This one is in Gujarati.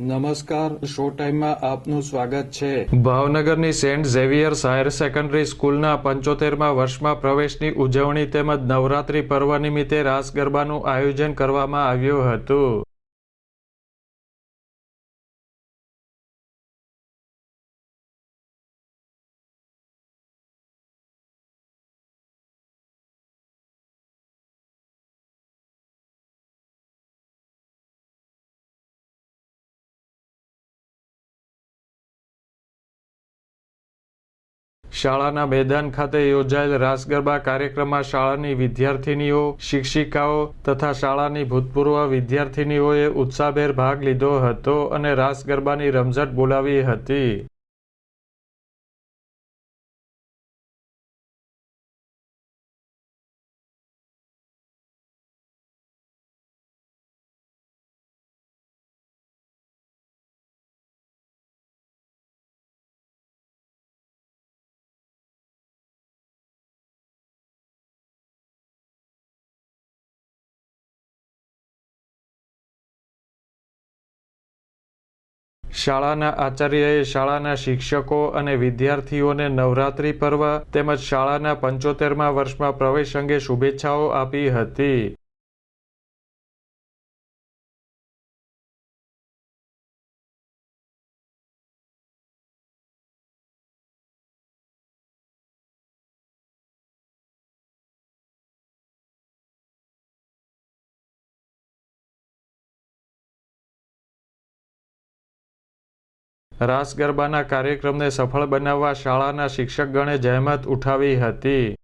નમસ્કાર શો ટાઈમમાં આપનું સ્વાગત છે. ભાવનગરની સેન્ટ ઝેવિયર્સ હાયર સેકન્ડરી સ્કૂલના પંચોતેરમાં વર્ષમાં પ્રવેશની ઉજવણી તેમજ નવરાત્રી પર્વ નિમિત્તે રાસ ગરબાનું આયોજન કરવામાં આવ્યું હતું. શાળાના મેદાન ખાતે યોજાયેલ રાસ ગરબા કાર્યક્રમમાં શાળાની વિદ્યાર્થિનીઓ, શિક્ષિકાઓ તથા શાળાની ભૂતપૂર્વ વિદ્યાર્થિનીઓએ ઉત્સાહભેર ભાગ લીધો હતો અને રાસ ગરબાની રમઝટ બોલાવી હતી. શાળાના આચાર્યએ શાળાના શિક્ષકો અને વિદ્યાર્થીઓને નવરાત્રી પર્વ તેમજ શાળાના પંચોતેરમા વર્ષમાં પ્રવેશ અંગે શુભેચ્છાઓ આપી હતી. રાસ ગરબાના કાર્યક્રમને સફળ બનાવવા શાળાના શિક્ષકગણે જહેમત ઉઠાવી હતી.